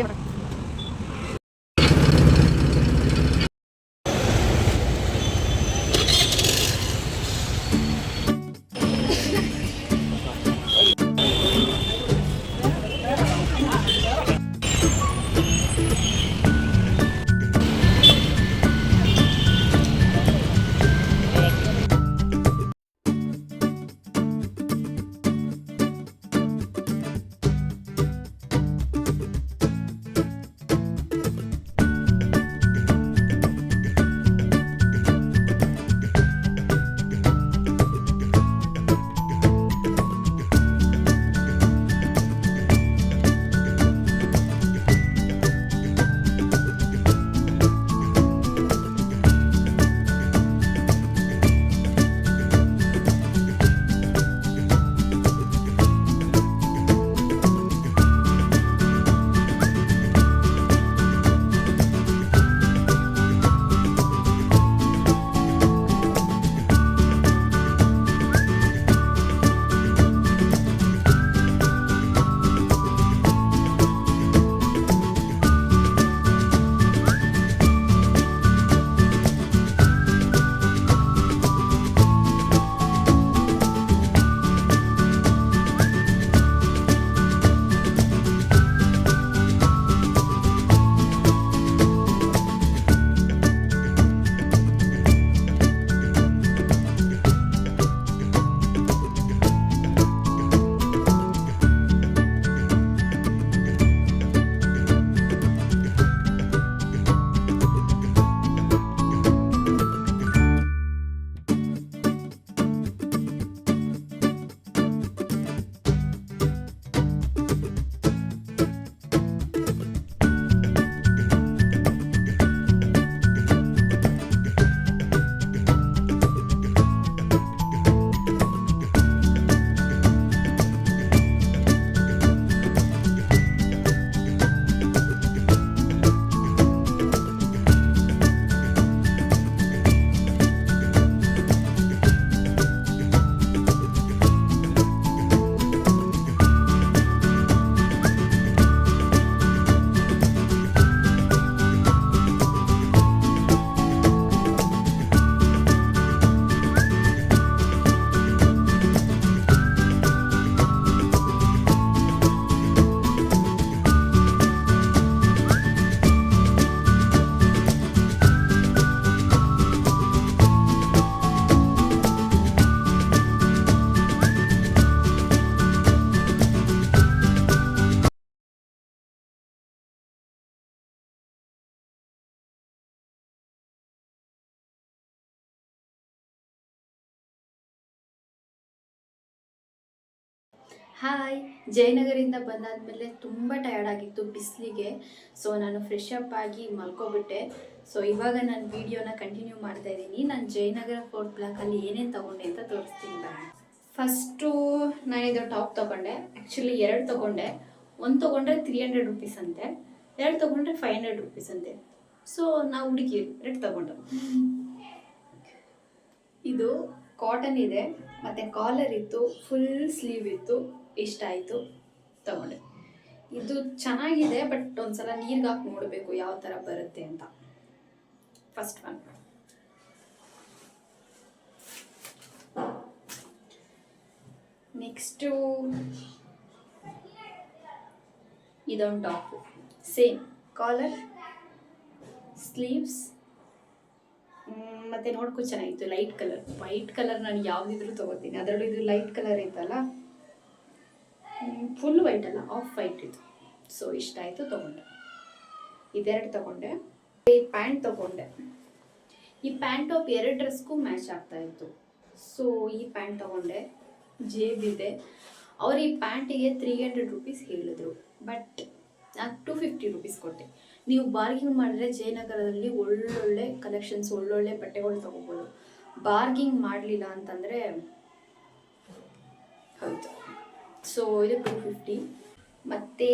євро. Hi ಜಯನಗರಿಂದ ಬಂದಾದಮೇಲೆ ತುಂಬ tired ಆಗಿತ್ತು ಬಿಸಿಲಿಗೆ. ಸೊ ನಾನು ಫ್ರೆಶ್ ಅಪ್ ಆಗಿ ಮಲ್ಕೊಬಿಟ್ಟೆ. ಸೊ ಇವಾಗ ನಾನು ವಿಡಿಯೋನ ಕಂಟಿನ್ಯೂ ಮಾಡ್ತಾ ಇದ್ದೀನಿ. ನಾನು ಜಯನಗರ ಫೋರ್ಟ್ ಬ್ಲಾಕಲ್ಲಿ ಏನೇನು ತೊಗೊಂಡೆ ಅಂತ ತೋರಿಸ್ತೀನಿ ಬರೋಣ. ಫಸ್ಟು ನಾನಿದು ಟಾಪ್ ತೊಗೊಂಡೆ. ಆ್ಯಕ್ಚುಲಿ ಎರಡು ತೊಗೊಂಡೆ. ಒಂದು ತೊಗೊಂಡ್ರೆ ತ್ರೀ ಹಂಡ್ರೆಡ್ ರುಪೀಸ್ ಅಂತೆ. ಎರಡು ತೊಗೊಂಡ್ರೆ ಫೈವ್ ಹಂಡ್ರೆಡ್ ರುಪೀಸ್ ಅಂತೆ. ಸೊ ನಾವು ಹುಡುಗಿ, ಎರಡು ತೊಗೊಂಡು. ಇದು ಕಾಟನ್ ಇದೆ. ಮತ್ತು ಕಾಲರ್ ಇತ್ತು ಫುಲ್ ಸ್ಲೀವ್ ಇತ್ತು. ಇಷ್ಟ ಆಯಿತು, ತಗೊಂಡೆ. ಇದು ಚೆನ್ನಾಗಿದೆ ಬಟ್ ಒಂದ್ಸಲ ನೀರ್ಗೆ ಹಾಕಿ ನೋಡಬೇಕು ಯಾವ ಥರ ಬರುತ್ತೆ ಅಂತ. ಫಸ್ಟ್ ಒನ್ ನೆಕ್ಸ್ಟು ಇದೊಂದು ಟಾಪು ಸೇಮ್ ಕಾಲರ್ ಸ್ಲೀವ್ಸ್ ಮತ್ತೆ ನೋಡ್ಕೊ ಚೆನ್ನಾಗಿತ್ತು. ಲೈಟ್ ಕಲರ್ ವೈಟ್ ಕಲರ್ ನಾನು ಯಾವುದಿದ್ರು ತೊಗೋತೀನಿ. ಅದರಲ್ಲೂ ಇದು ಲೈಟ್ ಕಲರ್ ಇತ್ತಲ್ಲ? ಫುಲ್ ವೈಟ್ ಅಲ್ಲ ಆಫ್ ವೈಟ್ ಇದು. ಸೊ ಇಷ್ಟ ಆಯಿತು, ತೊಗೊಂಡೆ. ಇದೆರಡು ತೊಗೊಂಡೆ. ಈ ಪ್ಯಾಂಟ್ ತೊಗೊಂಡೆ. ಈ ಪ್ಯಾಂಟ್ ಟಾಪ್ ಎರಡು ಡ್ರೆಸ್ಗೂ ಮ್ಯಾಚ್ ಆಗ್ತಾ ಇತ್ತು. ಸೊ ಈ ಪ್ಯಾಂಟ್ ತೊಗೊಂಡೆ. ಜೇಬಿದೆ ಅವ್ರು ಈ ಪ್ಯಾಂಟಿಗೆ ತ್ರೀ ಹಂಡ್ರೆಡ್ ರುಪೀಸ್ ಹೇಳಿದ್ರು. ಬಟ್ ನಾನು ಟು ಫಿಫ್ಟಿ ರುಪೀಸ್ ಕೊಟ್ಟೆ. ನೀವು ಬಾರ್ಗಿಂಗ್ ಮಾಡಿದ್ರೆ ಜಯನಗರದಲ್ಲಿ ಒಳ್ಳೊಳ್ಳೆ ಕಲೆಕ್ಷನ್ಸ್ ಒಳ್ಳೊಳ್ಳೆ ಬಟ್ಟೆಗಳು ತೊಗೋಬೋದು. ಬಾರ್ಗಿಂಗ್ ಮಾಡಲಿಲ್ಲ ಅಂತಂದರೆ, ಹೌದು. ಸೊ ಇದು ಟು ಫಿಫ್ಟಿ ಮತ್ತು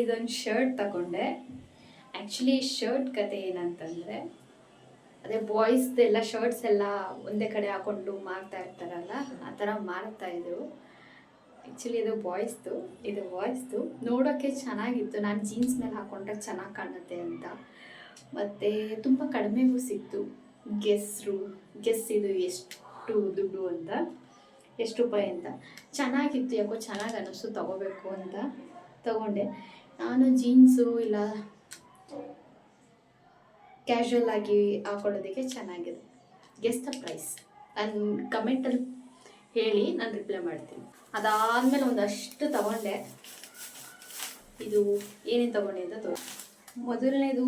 ಇದೊಂದು ಶರ್ಟ್ ತಗೊಂಡೆ. ಆ್ಯಕ್ಚುಲಿ ಶರ್ಟ್ ಕತೆ ಏನಂತಂದರೆ, ಅದೇ ಬಾಯ್ಸ್ದೆಲ್ಲ ಶರ್ಟ್ಸ್ ಎಲ್ಲ ಒಂದೇ ಕಡೆ ಹಾಕೊಂಡು ಮಾರ್ತಾ ಇರ್ತಾರಲ್ಲ, ಆ ಥರ ಮಾರ್ತಾ ಇದ್ರು. ಆ್ಯಕ್ಚುಲಿ ಇದು ಬಾಯ್ಸ್ದು ಇದು ಬಾಯ್ಸ್ದು ನೋಡೋಕ್ಕೆ ಚೆನ್ನಾಗಿತ್ತು. ನಾನು ಜೀನ್ಸ್ ಮೇಲೆ ಹಾಕೊಂಡ್ರೆ ಚೆನ್ನಾಗಿ ಕಾಣುತ್ತೆ ಅಂತ. ಮತ್ತು ತುಂಬ ಕಡಿಮೆಗೂ ಸಿಕ್ತು. ಗೆಸ್ರು ಗೆಸ್ ಇದು ಎಷ್ಟು ದುಡ್ಡು ಅಂತ. ಎಷ್ಟು ರೂಪಾಯಿ ಅಂತ. ಚೆನ್ನಾಗಿತ್ತು, ಯಾಕೋ ಚೆನ್ನಾಗಿ ಅನ್ನಿಸ್ತು, ತಗೋಬೇಕು ಅಂತ ತಗೊಂಡೆ. ನಾನು ಜೀನ್ಸು ಇಲ್ಲ ಕ್ಯಾಶುವಲ್ ಆಗಿ ಹಾಕೊಳ್ಳೋದಕ್ಕೆ ಚೆನ್ನಾಗಿದೆ. ಗೆಸ್ ದ ಪ್ರೈಸ್ ನಾನು ಕಮೆಂಟಲ್ಲಿ ಹೇಳಿ, ನಾನು ರಿಪ್ಲೈ ಮಾಡ್ತೀನಿ. ಅದಾದಮೇಲೆ ಒಂದಷ್ಟು ತಗೊಂಡೆ. ಇದು ಏನೇನು ತಗೊಂಡೆ ಅಂತ ತೋ, ಮೊದಲನೇದು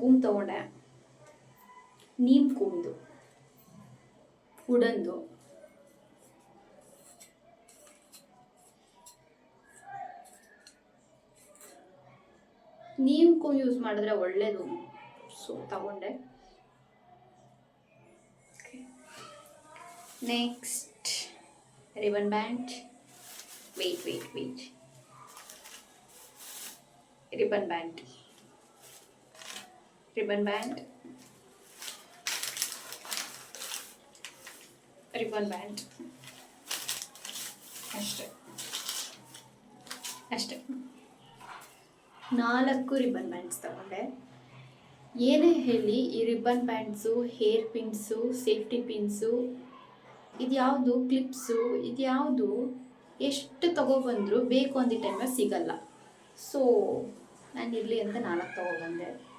ಕೂಮ್ ತಗೊಂಡೆ. ನೀಮ್ ಕೂಮ್ದು. ವುಡನ್ದು ನೀಮ್ ಕೂಮ್ ಯೂಸ್ ಮಾಡಿದ್ರೆ ಒಳ್ಳೇದು ಸೊ ತಗೊಂಡೆ next ribbon band wait wait wait ribbon band ribbon band ribbon band ಅಷ್ಟೆ ಅಷ್ಟೆ ನಾಲ್ಕು ರಿಬ್ಬನ್ ಬ್ಯಾಂಡ್ಸ್ ತಗೊಂಡೆ. ಏನೇ ಹೇಳಿ ಈ ribbon bands, hair pins, safety pins, ಇದ್ಯಾವುದು ಕ್ಲಿಪ್ಸು, ಇದ್ಯಾವುದು ಎಷ್ಟು ತಗೊಬಂದರೂ ಬೇಕು ಅಂದ ಟೈಮಲ್ಲಿ ಸಿಗಲ್ಲ. ಸೊ, ನಾನು ಇರಲಿ ಅಂತ ನಾಲ್ಕು ತೊಗೊಬಂದೆ.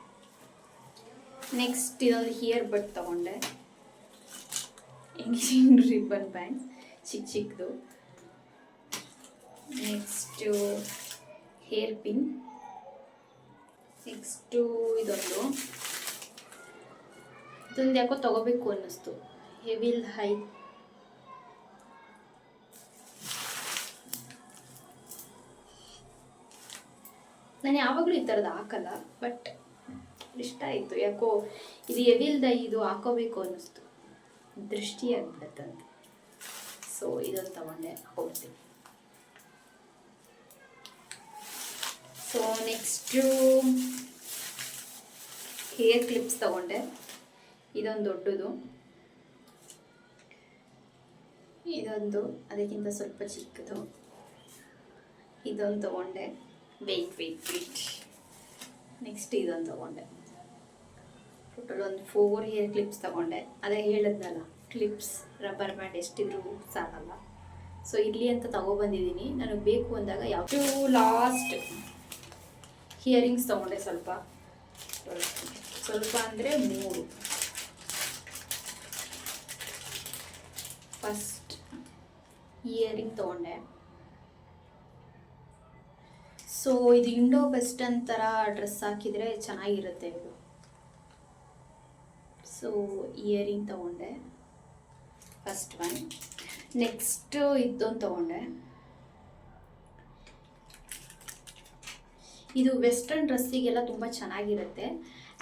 ನೆಕ್ಸ್ಟ್ ಇದೊಂದು ಹಿಯರ್ ಬಟ್ ತೊಗೊಂಡೆ. Engaging ribbon band? ಚಿಕ್ಕ ಚಿಕ್ಕದು ನೆಕ್ಸ್ಟು ಹೇರ್ ಪಿನ್. ನೆಕ್ಸ್ಟು ಇದೊಂದು. ಇದೊಂದು ಯಾಕೋ ತಗೋಬೇಕು ಅನ್ನಿಸ್ತು. ಹೆವಿಲ್ ಹೈ ನಾನು ಯಾವಾಗಲೂ ಈ ಥರದ್ದು ಹಾಕಲ್ಲ ಬಟ್ ಇಷ್ಟ ಆಯಿತು. ಯಾಕೋ ಇದು ಎವಿಲ್ದ ಇದು ಹಾಕೋಬೇಕು ಅನ್ನಿಸ್ತು. ದೃಷ್ಟಿ ಆಗ್ಬಿಡುತ್ತಂತ ಸೊ ಇದೊಂದು ತಗೊಂಡೆ, ಹೋಗ್ತೀನಿ. ಸೊ ನೆಕ್ಸ್ಟು ಹೇರ್ ಕ್ಲಿಪ್ಸ್ ತಗೊಂಡೆ. ಇದೊಂದು ದೊಡ್ಡದು. ಇದೊಂದು, ಅದಕ್ಕಿಂತ ಸ್ವಲ್ಪ ಚಿಕ್ಕದು. ಇದೊಂದು ತಗೊಂಡೆ. ವೆಯ್ಟ್ ವೆಯ್ಟ್ ವೆಯ್ಟ್ ನೆಕ್ಸ್ಟ್ ಇದೊಂದು ತಗೊಂಡೆ. ಟೋಟಲ್ ಒಂದು ಫೋರ್ ಹೇರ್ ಕ್ಲಿಪ್ಸ್ ತಗೊಂಡೆ. ಅದೇ ಹೇಳಿದ್ನಲ್ಲ ಕ್ಲಿಪ್ಸ್ ರಬ್ಬರ್ ಬ್ಯಾಂಡ್ ಎಷ್ಟಿದ್ರು ಸಾಕಲ್ಲ ಸೊ ಇಲ್ಲಿ ಅಂತ ತಗೊಬಂದಿದ್ದೀನಿ ನನಗೆ ಬೇಕು ಅಂದಾಗ ಯಾವ ಲಾಸ್ಟ್ ಹಿಯರಿಂಗ್ಸ್ ತೊಗೊಂಡೆ ಸ್ವಲ್ಪ. ಸ್ವಲ್ಪ ಅಂದರೆ ಮೂರು. ಫಸ್ಟ್ ಇಯರಿಂಗ್ ತೊಗೊಂಡೆ. ಸೊ ಇದು ಇಂಡೋ ವೆಸ್ಟರ್ನ್ ಥರ ಡ್ರೆಸ್ ಹಾಕಿದರೆ ಚೆನ್ನಾಗಿರುತ್ತೆ ಇದು. ಸೊ ಇಯರಿಂಗ್ ತೊಗೊಂಡೆ. ಫಸ್ಟ್ ಒನ್ ನೆಕ್ಸ್ಟು ಇದೊಂದು ತೊಗೊಂಡೆ. ಇದು ವೆಸ್ಟರ್ನ್ ಡ್ರೆಸ್ಸಿಗೆಲ್ಲ ತುಂಬ ಚೆನ್ನಾಗಿರುತ್ತೆ.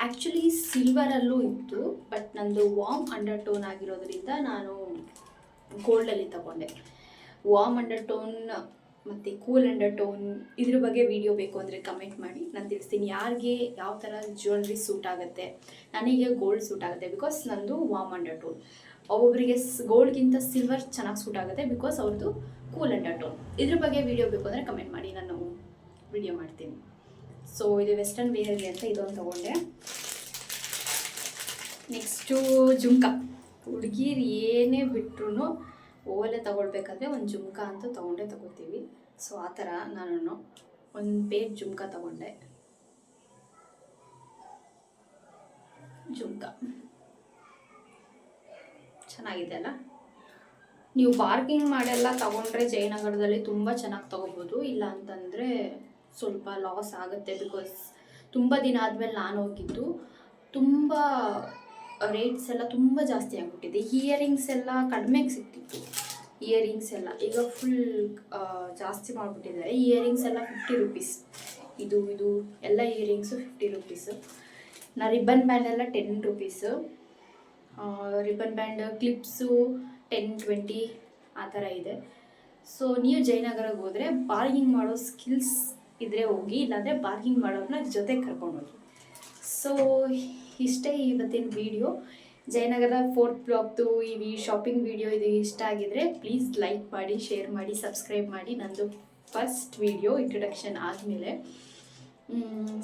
ಆ್ಯಕ್ಚುಲಿ ಸಿಲ್ವರಲ್ಲೂ ಇತ್ತು ಬಟ್ ನಂದು ವಾಮ್ ಅಂಡರ್ ಟೋನ್ ಆಗಿರೋದ್ರಿಂದ ನಾನು ಗೋಲ್ಡಲ್ಲಿ ತಗೊಂಡೆ. ವಾಮ್ ಅಂಡರ್ ಟೋನ್ ಮತ್ತು ಕೂಲ್ ಅಂಡರ್ ಟೋನ್ ಇದ್ರ ಬಗ್ಗೆ ವಿಡಿಯೋ ಬೇಕು ಅಂದರೆ ಕಮೆಂಟ್ ಮಾಡಿ. ನಾನು ತಿಳಿಸ್ತೀನಿ ಯಾರಿಗೆ ಯಾವ ಥರ ಜ್ಯುವೆಲ್ರಿ ಸೂಟ್ ಆಗುತ್ತೆ, ನನಗೆ ಗೋಲ್ಡ್ ಸೂಟ್ ಆಗುತ್ತೆ ಬಿಕಾಸ್ ನಂದು ವಾಮ್ ಅಂಡರ್ ಟೋನ್ ಒಬ್ಬೊಬ್ಬರಿಗೆ ಗೋಲ್ಡ್ಗಿಂತ ಸಿಲ್ವರ್ ಚೆನ್ನಾಗಿ ಸೂಟ್ ಆಗುತ್ತೆ ಬಿಕಾಸ್ ಅವ್ರದ್ದು ಕೂಲ್ ಅಂಡರ್ ಟೋನ್ ಇದ್ರ ಬಗ್ಗೆ ವಿಡಿಯೋ ಬೇಕು ಅಂದರೆ ಕಮೆಂಟ್ ಮಾಡಿ, ನಾನು ವಿಡಿಯೋ ಮಾಡ್ತೀನಿ. ಸೊ ಇದು ವೆಸ್ಟರ್ನ್ ವೇರ್ಗೆ ಅಂತ ಇದೊಂದು ತೊಗೊಂಡೆ. ನೆಕ್ಸ್ಟು ಜುಮ್ಕ. ಹುಡುಗಿರು ಏನೇ ಬಿಟ್ರು ಓಲೆ ತಗೊಳ್ಬೇಕಾದ್ರೆ ಒಂದು ಜುಮ್ಕ ಅಂತ ತೊಗೊಂಡೇ ತಗೋತೀವಿ ಸೊ ಆ ಥರ ನಾನು ಒಂದು ಪೇರ್ ಜುಮ್ಕ ತಗೊಂಡೆ. ಜುಮ್ಕ. ಚೆನ್ನಾಗಿದೆ ಅಲ್ಲ? ನೀವು ಬಾರ್ಗಿಂಗ್ ಮಾಡೆಲ್ಲ ತಗೊಂಡ್ರೆ ಜಯನಗರದಲ್ಲಿ ತುಂಬ ಚೆನ್ನಾಗಿ ತೊಗೋಬೋದು ಇಲ್ಲ ಅಂತಂದರೆ ಸ್ವಲ್ಪ ಲಾಸ್ ಆಗುತ್ತೆ ಬಿಕಾಸ್ ತುಂಬ ದಿನ ಆದಮೇಲೆ ನಾನು ಹೋಗಿದ್ದು, ತುಂಬ ರೇಟ್ಸ್ ಎಲ್ಲ ತುಂಬ ಜಾಸ್ತಿ ಆಗಿಬಿಟ್ಟಿದೆ. ಇಯರಿಂಗ್ಸ್ ಎಲ್ಲ ಕಡಿಮೆಗೆ ಸಿಗ್ತಿತ್ತು ಇಯರಿಂಗ್ಸ್ ಎಲ್ಲ ಈಗ ಫುಲ್ ಜಾಸ್ತಿ ಮಾಡಿಬಿಟ್ಟಿದ್ದಾರೆ. ಇಯರಿಂಗ್ಸ್ ಎಲ್ಲ ಫಿಫ್ಟಿ ರುಪೀಸ್ ಇದು ಇದು ಎಲ್ಲ ಇಯರಿಂಗ್ಸು ಫಿಫ್ಟಿ ರುಪೀಸು ನಾ ರಿಬ್ಬನ್ ಬ್ಯಾಂಡ್ ಎಲ್ಲ ten rupees ribbon band clips ten twenty ಆ ಥರ ಇದೆ. ಸೊ ನೀವು ಜಯನಗರಕ್ಕೆ ಹೋದರೆ ಬಾರ್ಗಿಂಗ್ ಮಾಡೋ ಸ್ಕಿಲ್ಸ್ ಇದ್ದರೆ ಹೋಗಿ, ಇಲ್ಲಾಂದರೆ ಬಾರ್ಗಿಂಗ್ ಮಾಡೋರನ್ನ ಜೊತೆ ಕರ್ಕೊಂಡು ಹೋಗಿ ಸೊ ಇಷ್ಟೇ ಇವತ್ತಿನ ವಿಡಿಯೋ ಜಯನಗರ ಫೋರ್ತ್ ಬ್ಲಾಕ್ದು ಈ ಶಾಪಿಂಗ್ ವಿಡಿಯೋ ಇದು ಇಷ್ಟ ಆಗಿದ್ರೆ ಪ್ಲೀಸ್ ಲೈಕ್ ಮಾಡಿ ಶೇರ್ ಮಾಡಿ ಸಬ್ಸ್ಕ್ರೈಬ್ ಮಾಡಿ. ನಂದು ಫಸ್ಟ್ ವಿಡಿಯೋ ಇಂಟ್ರೊಡಕ್ಷನ್ ಆದಮೇಲೆ.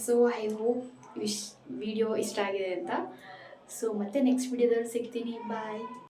So I hope this video ಇಷ್ಟ ಆಗಿದೆ ಅಂತ. ಸೊ ಮತ್ತೆ ನೆಕ್ಸ್ಟ್ ವಿಡಿಯೋದಲ್ಲಿ ಸಿಗ್ತೀನಿ. ಬಾಯ್